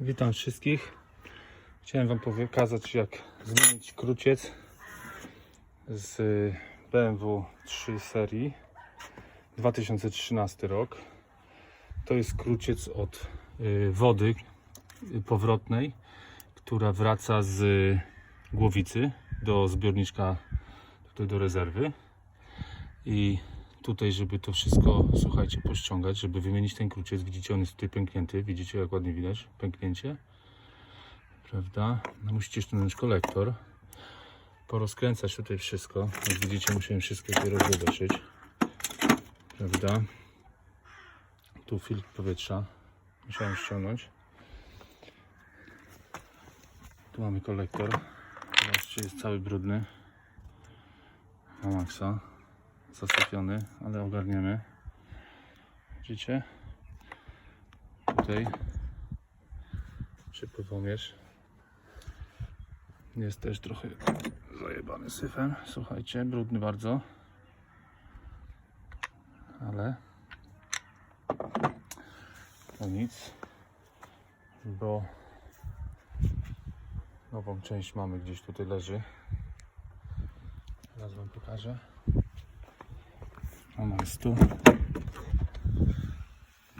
Witam wszystkich. Chciałem Wam pokazać jak zmienić kruciec z BMW 3 serii 2013 rok. To jest kruciec od y, wody y, powrotnej, która wraca z głowicy do zbiorniczka tutaj do rezerwy. I tutaj, żeby to wszystko, słuchajcie, pościągać, żeby wymienić ten kruciec, widzicie, on jest tutaj pęknięty, widzicie, jak ładnie widać, pęknięcie, prawda? No, musicie ściągnąć kolektor, porozkręcać tutaj wszystko, jak widzicie, musiałem wszystko tutaj rozwybeszyć, prawda? Tu filtr powietrza, musiałem ściągnąć. Tu mamy kolektor, zobaczcie, jest cały brudny, na maksa zasypiony, ale ogarniemy. Widzicie? Tutaj przypływomierz jest też trochę zajebany syfem. Słuchajcie, brudny bardzo. Ale to nic, bo nową część mamy gdzieś tutaj leży. Teraz wam pokażę. Ona jest tu.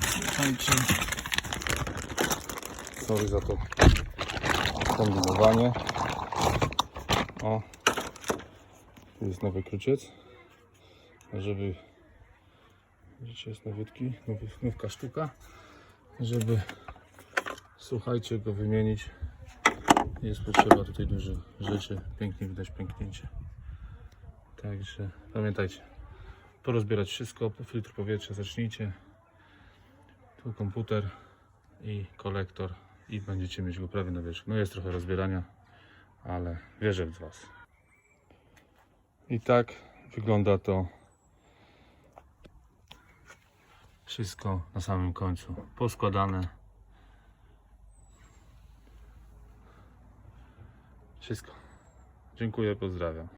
Słuchajcie. Sorry za to kombinowanie. O. Tu jest nowy kruciec. Żeby widzicie jest nowiutki, nowy, nówka sztuka. Żeby słuchajcie go wymienić. Jest potrzeba tutaj dużo rzeczy. Pięknie widać pęknięcie. Także pamiętajcie porozbierać wszystko, filtr powietrza zacznijcie. Tu komputer i kolektor i będziecie mieć go prawie na wierzchu. No jest trochę rozbierania, ale wierzę w Was. I tak wygląda to wszystko na samym końcu. Poskładane. Wszystko. Dziękuję, pozdrawiam.